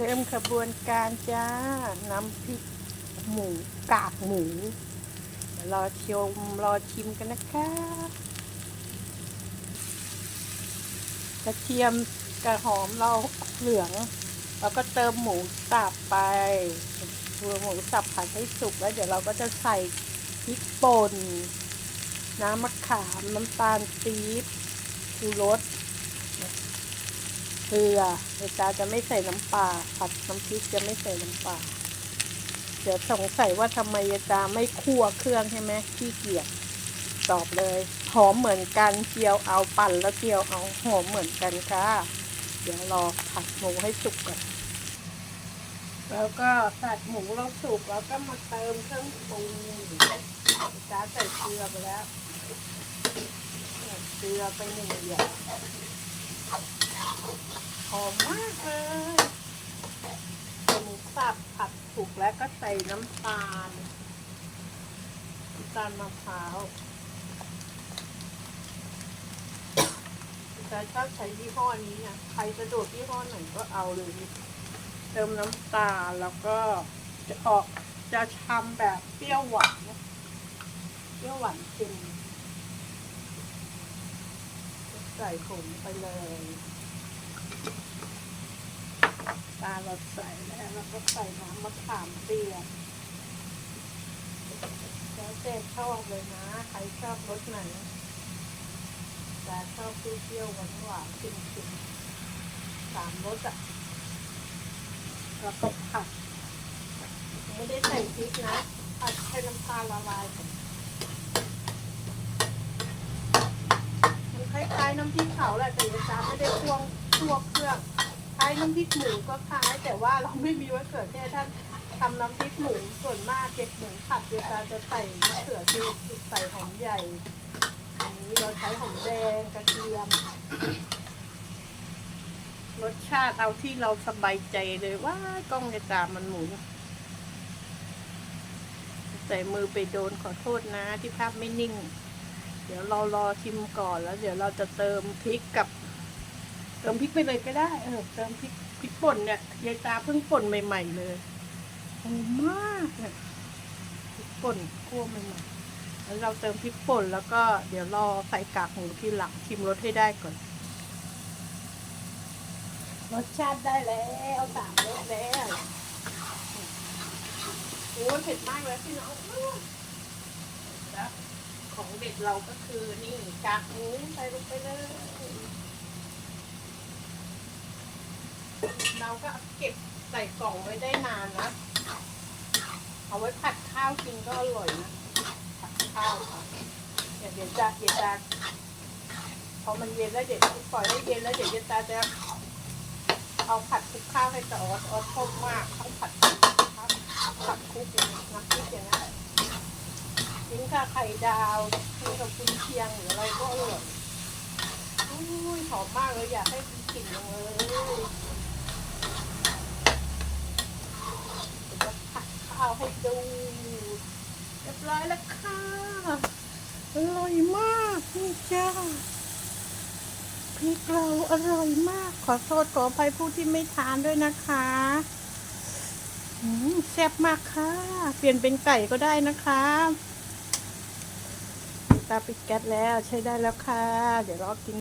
เริ่มขบวนการจ้า น้ำพริกหมูกากหมูเดี๋ยวรอชมรอชิมกันนะคะ กระเทียมกระหอมเราเหลือง แล้วก็เติมหมูสับไปตัวหมูสับผัดให้สุกแล้ว เดี๋ยวเราก็จะใส่พริกป่น น้ำมะขาม น้ำตาลปี๊บชูรส เกลือเอจาจะไม่ใส่น้ำปลาผัดน้ำพริกจะไม่ใส่น้ำปลาเดี๋ยวสงสัยว่าทำไมเอจาไม่คั่วเครื่องใช่ไหมขี้เกียจตอบเลยหอมเหมือนกันเจียวเอาปั่นแล้วเจียวเอาหอมเหมือนกันค่ะ เดี๋ยวรอผัดหมูให้สุกก่อนแล้วก็ผัดหมูเราสุกแล้วก็มาเติมเครื่องปรุงเอจาใส่เกลือไปแล้วเกลือไปหนึ่งหยด หอมมากเลยหมูสับผัดสุกแล้วก็ใส่น้ำตาลน้ำตาลมะพร้าวจะชอบใช้ยี่ห้อนี้นี่ยใครสะดวกยี่ห้อไหนก็เอาเลย เติมน้ำตาลแล้วก็จะออกจะชำแบบเปรี้ยวหวานเปรี้ยวหวานเค็ม ใส่ผงไปเลยตาเราใส่แล้วเราก็ใส่น้ำมะขามเปียกแล้วแต่ชอบเลยนะ ใครชอบรสไหนแต่ชอบเปรี้ยวหวานหวานๆเค็มๆสามรสอะแล้วก็ผัด ไม่ได้ใส่พริกนะผัดให้น้ำตาลละลายก่อนมันค ล้ายๆน้ำพริกเผาแหละแต่ยายจาไม่ได้ควงคั่วเครื่องคล้ายน้ำพริกหมูก็คล้ายแต่ว่าเราไม่มีมะเขือเทศท่านทำน้ำพริกหมูส่วนมากเก็บหมูผัดเดี๋ยวเราจะใส่มะเขือเทศใส่หอมใหญ่อันนี้เราใช้หอมแดงกระเทียมรสชาติเอาที่เราสบายใจเลยว่ากล้องจะตามมันหมุนใส่มือไปโดนขอโทษนะที่ภาพไม่นิ่ง เดี๋ยวเรารอชิมก่อนแล้ว เดี๋ยวเราจะเติมพริกกับ เติมพริกไปเลยก็ได้เออเติมพริกพริกป่นเนี่ยยายตาเพิ่งป่นใหม่ ๆ เลยหอมมากเนี่ยพริกป่นคั่วใหม่ๆแล้วเราเติมพริกป่นแล้วก็เดี๋ยวรอใส่กากหมูทีหลังชิมรสให้ได้ก่อนรสชาติได้แล้วสามรสแล้วโอ้ยเผ็ดมากเลยพี่น้องแล้ว ของเด็ดเราก็คือนี่กากหมูใส่ลงไปเลย เราก็เก็บใส่กล่องไว้ได้นานนะ เอาไว้ผัดข้าวกินก็อร่อยนะผัดข้าวค่ะเดี๋ยวเดี๋ยวจะเดี๋ยวจะพอมันเย็นแล้วเดี๋ยวปล่อยให้เย็นแล้วเดี๋ยวจะตาจะเอาผัดคลุกข้าวให้ต่อออสออสชอบมากข้าวผัดครับผัดคลุกอย่างนี้น้ำพริกอย่างนั้ นทิ้งข้าไข่ดาวทิ้งกับกุนเชียงหรืออะไรก็อร่อยอุ้ยหอมมากเลยอยากให้กินกลิ่นจังเลยเดี๋ยวจะผัดข้าวให้ดูเรียบร้อยแล้วค่ะอร่อยมากนี่จ้าพริกเราอร่อยมาก ขอโทษขออภัยผู้ที่ไม่ทานด้วยนะคะแซ่บมากค่ะ เปลี่ยนเป็นไก่ก็ได้นะคะ ตาปิดแก๊สแล้วใช้ได้แล้วค่ะ เดี๋ยวรอกิน